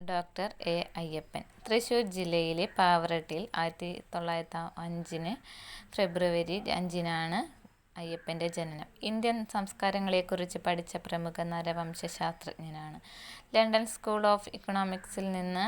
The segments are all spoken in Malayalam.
Doctor A Ayyappan. തൃശ്ശൂർ ജില്ലയിലെ പാവറട്ടിയിൽ ആയിരത്തി തൊള്ളായിരത്തി അഞ്ചിന് ഫെബ്രുവരി അഞ്ചിനാണ് അയ്യപ്പന്റെ ജനനം. ഇന്ത്യൻ സംസ്കാരങ്ങളെക്കുറിച്ച് പഠിച്ച പ്രമുഖ നരവംശശാസ്ത്രജ്ഞനാണ്. ലണ്ടൻ സ്കൂൾ ഓഫ് ഇക്കണോമിക്സിൽ നിന്ന്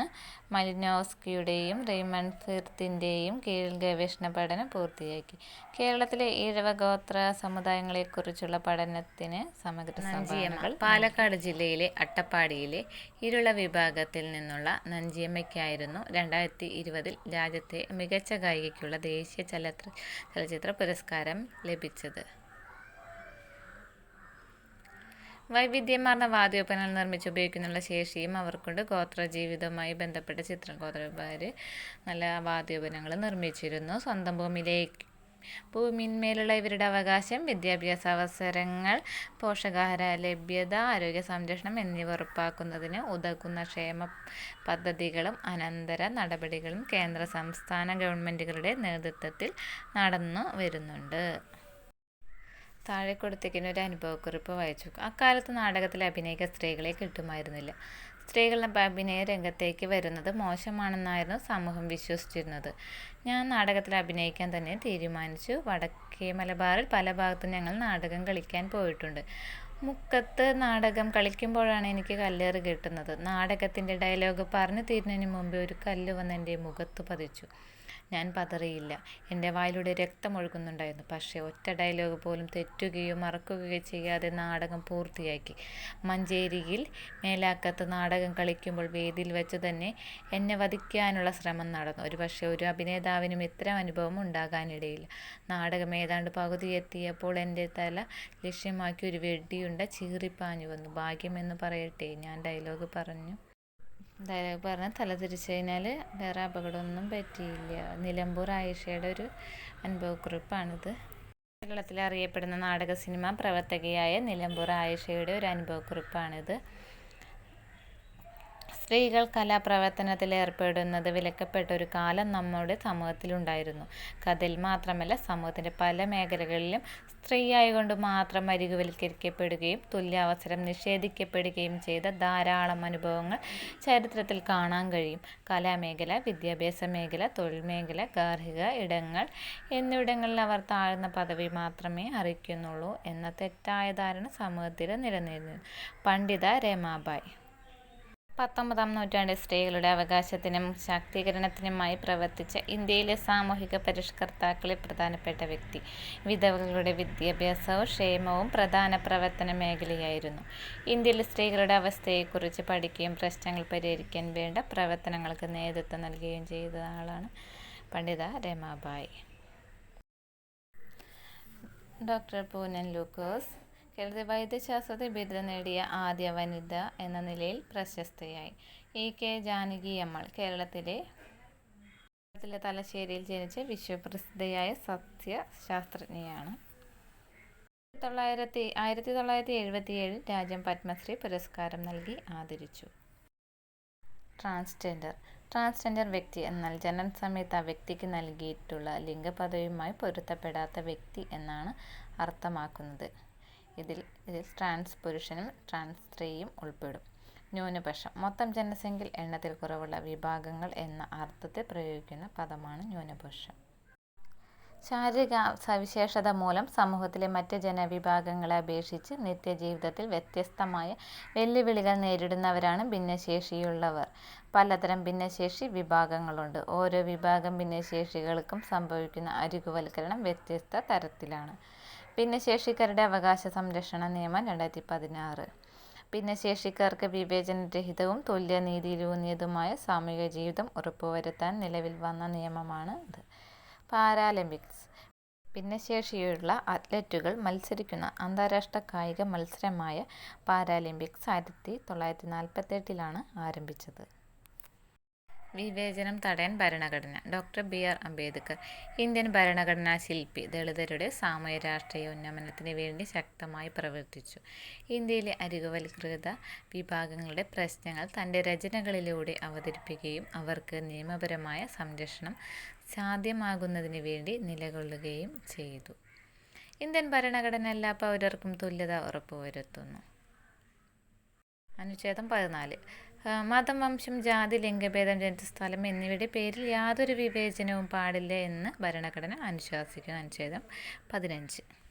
മലിനോസ്കിയുടെയും റെയ്മണ്ട് തീർത്തിന്റെയും കീഴിൽ ഗവേഷണ പഠനം പൂർത്തിയാക്കി. കേരളത്തിലെ ഈഴവ ഗോത്ര സമുദായങ്ങളെക്കുറിച്ചുള്ള പഠനത്തിന് സമഗ്ര സംഭാവനകൾ പാലക്കാട് ജില്ലയിലെ അട്ടപ്പാടിയിലെ ഇരുള വിഭാഗത്തിൽ നിന്നുള്ള നഞ്ചിയമ്മയ്ക്കായിരുന്നു രണ്ടായിരത്തി ഇരുപതിൽ രാജ്യത്തെ മികച്ച ഗായികയ്ക്കുള്ള ദേശീയ ചലച്ചിത്ര പുരസ്കാരം ലഭിച്ചത്. വൈവിധ്യമാർന്ന വാദ്യോപനങ്ങൾ നിർമ്മിച്ച് ഉപയോഗിക്കുന്നുള്ള ശേഷിയും അവർക്കുണ്ട്. ഗോത്ര ജീവിതവുമായി ബന്ധപ്പെട്ട ചിത്രം ഗോത്രക്കാർ നല്ല വാദ്യോപനങ്ങൾ നിർമ്മിച്ചിരുന്നു. സ്വന്തം ഭൂമിയിലേക്ക് ഭൂമിന്മേലുള്ള ഇവരുടെ അവകാശം വിദ്യാഭ്യാസ അവസരങ്ങൾ പോഷകാഹാര ലഭ്യത ആരോഗ്യ സംരക്ഷണം എന്നിവ ഉറപ്പാക്കുന്നതിന് ഉതകുന്ന ക്ഷേമ പദ്ധതികളും അനന്തര നടപടികളും കേന്ദ്ര സംസ്ഥാന ഗവൺമെന്റുകളുടെ നേതൃത്വത്തിൽ നടന്നു വരുന്നുണ്ട്. താഴെ കൊടുത്തേക്കിന് ഒരു അനുഭവക്കുറിപ്പ് വായിച്ചു അക്കാലത്ത് നാടകത്തിൽ അഭിനയിക്കാൻ സ്ത്രീകളെ കിട്ടുമായിരുന്നില്ല. സ്ത്രീകൾ അഭിനയ രംഗത്തേക്ക് വരുന്നത് മോശമാണെന്നായിരുന്നു സമൂഹം വിശ്വസിച്ചിരുന്നത്. ഞാൻ നാടകത്തിൽ അഭിനയിക്കാൻ തന്നെ തീരുമാനിച്ചു. വടക്കേ മലബാറിൽ പല ഭാഗത്തും ഞങ്ങൾ നാടകം കളിക്കാൻ പോയിട്ടുണ്ട്. മുക്കത്ത് നാടകം കളിക്കുമ്പോഴാണ് എനിക്ക് കല്ലേറ് കിട്ടുന്നത്. നാടകത്തിന്റെ ഡയലോഗ് പറഞ്ഞു തീരുന്നതിന് മുമ്പേ ഒരു കല്ല് വന്ന് എന്റെ മുഖത്ത് പതിച്ചു. ഞാൻ പതറിയില്ല. എന്റെ വായിലൂടെ രക്തമൊഴുകുന്നുണ്ടായിരുന്നു പക്ഷേ ഒറ്റ ഡയലോഗ് പോലും തെറ്റുകയോ മറക്കുകയോ ചെയ്യാതെ നാടകം പൂർത്തിയാക്കി. മഞ്ചേരിയിൽ മേലാക്കത്ത് നാടകം കളിക്കുമ്പോൾ വേദിയിൽ വെച്ച് തന്നെ എന്നെ വധിക്കാനുള്ള ശ്രമം നടന്നു. ഒരു പക്ഷേ ഒരു അഭിനേതാവിനും ഇത്തരം അനുഭവം ഉണ്ടാകാനിടയില്ല. നാടകം ഏതാണ്ട് പകുതി എത്തിയപ്പോൾ എന്റെ തല ലക്ഷ്യമാക്കി ഒരു വെടിയുണ്ട ചീറിപ്പാഞ്ഞു വന്നു. ഭാഗ്യമെന്ന് പറയട്ടെ? ഞാൻ ഡയലോഗ് പറഞ്ഞു. ഡയലോഗ് പറഞ്ഞ തല തിരിച്ചു കഴിഞ്ഞാൽ വേറെ അപകടമൊന്നും പറ്റിയില്ല. നിലമ്പൂർ ആയിഷയുടെ ഒരു അനുഭവക്കുറിപ്പാണിത്. കേരളത്തിൽ അറിയപ്പെടുന്ന നാടക സിനിമ പ്രവർത്തകയായ നിലമ്പൂർ ആയിഷയുടെ ഒരു അനുഭവക്കുറിപ്പാണിത്. സ്ത്രീകൾ കലാപ്രവർത്തനത്തിൽ ഏർപ്പെടുന്നത് വിലക്കപ്പെട്ട ഒരു കാലം നമ്മുടെ സമൂഹത്തിലുണ്ടായിരുന്നു. കഥയിൽ മാത്രമല്ല സമൂഹത്തിന്റെ പല മേഖലകളിലും സ്ത്രീയായതുകൊണ്ട് മാത്രം അരികുവൽക്കരിക്കപ്പെടുകയും തുല്യാവസരം നിഷേധിക്കപ്പെടുകയും ചെയ്ത ധാരാളം അനുഭവങ്ങൾ ചരിത്രത്തിൽ കാണാൻ കഴിയും. കലാമേഖല വിദ്യാഭ്യാസ മേഖല തൊഴിൽ മേഖല ഗാർഹിക ഇടങ്ങൾ എന്നിവിടങ്ങളിൽ അവർ താഴ്ന്ന പദവി മാത്രമേ അറിയിക്കുന്നുള്ളൂ എന്ന തെറ്റായ ധാരണ സമൂഹത്തിൽ നിലനിന്നിരുന്നു. പണ്ഡിത രമാബായ്. പത്തൊമ്പതാം നൂറ്റാണ്ടിൽ സ്ത്രീകളുടെ അവകാശത്തിനും ശാക്തീകരണത്തിനുമായി പ്രവർത്തിച്ച ഇന്ത്യയിലെ സാമൂഹിക പരിഷ്കർത്താക്കളിൽ പ്രധാനപ്പെട്ട വ്യക്തി. വിധവകളുടെ വിദ്യാഭ്യാസവും ക്ഷേമവും പ്രധാന പ്രവർത്തന മേഖലയായിരുന്നു. ഇന്ത്യയിലെ സ്ത്രീകളുടെ അവസ്ഥയെക്കുറിച്ച് പഠിക്കുകയും പ്രശ്നങ്ങൾ പരിഹരിക്കാൻ വേണ്ട പ്രവർത്തനങ്ങൾക്ക് നേതൃത്വം നൽകുകയും ചെയ്ത ആളാണ് പണ്ഡിത രമാബായി. ഡോക്ടർ പൂനൻ ലൂക്കോസ് കേരളത്തിൽ വൈദ്യശാസ്ത്രത്തിൽ ബിരുദം നേടിയ ആദ്യ വനിത എന്ന നിലയിൽ പ്രശസ്തയായി. E K. ജാനകിയമ്മൾ കേരളത്തിലെ കേരളത്തിലെ തലശ്ശേരിയിൽ ജനിച്ച വിശ്വപ്രസിദ്ധയായ സസ്യശാസ്ത്രജ്ഞയാണ് തൊള്ളായിരത്തി ആയിരത്തി തൊള്ളായിരത്തി എഴുപത്തി ഏഴിൽ രാജ്യം പത്മശ്രീ പുരസ്കാരം നൽകി ആദരിച്ചു. ട്രാൻസ്ജെൻഡർ. ട്രാൻസ്ജെൻഡർ വ്യക്തി എന്നാൽ ജനന സമയത്ത് ആ വ്യക്തിക്ക് നൽകിയിട്ടുള്ള ലിംഗപദവിയുമായി പൊരുത്തപ്പെടാത്ത വ്യക്തി എന്നാണ് അർത്ഥമാക്കുന്നത്. ഇതിൽ ഇതിൽ ട്രാൻസ് പുരുഷനും ട്രാൻസ് സ്ത്രീയും ഉൾപ്പെടും. ന്യൂനപക്ഷം. മൊത്തം ജനസംഖ്യയിൽ എണ്ണത്തിൽ കുറവുള്ള വിഭാഗങ്ങൾ എന്ന അർത്ഥത്തിൽ പ്രയോഗിക്കുന്ന പദമാണ് ന്യൂനപക്ഷം. ശാരീരിക സവിശേഷത മൂലം സമൂഹത്തിലെ മറ്റ് ജനവിഭാഗങ്ങളെ അപേക്ഷിച്ച് നിത്യജീവിതത്തിൽ വ്യത്യസ്തമായ വെല്ലുവിളികൾ നേരിടുന്നവരാണ് ഭിന്നശേഷിയുള്ളവർ. പലതരം ഭിന്നശേഷി വിഭാഗങ്ങളുണ്ട്. ഓരോ വിഭാഗം ഭിന്നശേഷികൾക്കും സംഭവിക്കുന്ന അരികുവൽക്കരണം വ്യത്യസ്ത തരത്തിലാണ്. ഭിന്നശേഷിക്കാരുടെ അവകാശ സംരക്ഷണ നിയമം രണ്ടായിരത്തി പതിനാറ് ഭിന്നശേഷിക്കാർക്ക് വിവേചനരഹിതവും തുല്യനീതിയിലൂന്നിയതുമായ സാമൂഹിക ജീവിതം ഉറപ്പുവരുത്താൻ നിലവിൽ വന്ന നിയമമാണ് ഇത്. പാരാലിമ്പിക്സ്. ഭിന്നശേഷിയുള്ള അത്ലറ്റുകൾ മത്സരിക്കുന്ന അന്താരാഷ്ട്ര കായിക മത്സരമായ പാരാലിമ്പിക്സ് ആയിരത്തി തൊള്ളായിരത്തി നാൽപ്പത്തെട്ടിലാണ് ആരംഭിച്ചത്. വിവേചനം തടയാൻ ഭരണഘടന. Doctor B R Ambedkar Indian ഭരണഘടനാ ശില്പി ദളിതരുടെ സാമൂഹ്യ രാഷ്ട്രീയ ഉന്നമനത്തിന് വേണ്ടി ശക്തമായി പ്രവർത്തിച്ചു. ഇന്ത്യയിലെ അരികുവൽകൃത വിഭാഗങ്ങളുടെ പ്രശ്നങ്ങൾ തന്റെ രചനകളിലൂടെ അവതരിപ്പിക്കുകയും അവർക്ക് നിയമപരമായ സംരക്ഷണം സാധ്യമാകുന്നതിന് വേണ്ടി നിലകൊള്ളുകയും ചെയ്തു. ഇന്ത്യൻ ഭരണഘടന എല്ലാ പൗരർക്കും തുല്യത ഉറപ്പുവരുത്തുന്നു. അനുച്ഛേദം പതിനാല്. മതം വംശം ജാതി ലിംഗഭേദം ജനസ്ഥലം എന്നിവയുടെ പേരിൽ യാതൊരു വിവേചനവും പാടില്ല എന്ന് ഭരണഘടന അനുശാസിക്കുന്നു. അനുച്ഛേദം പതിനഞ്ച്.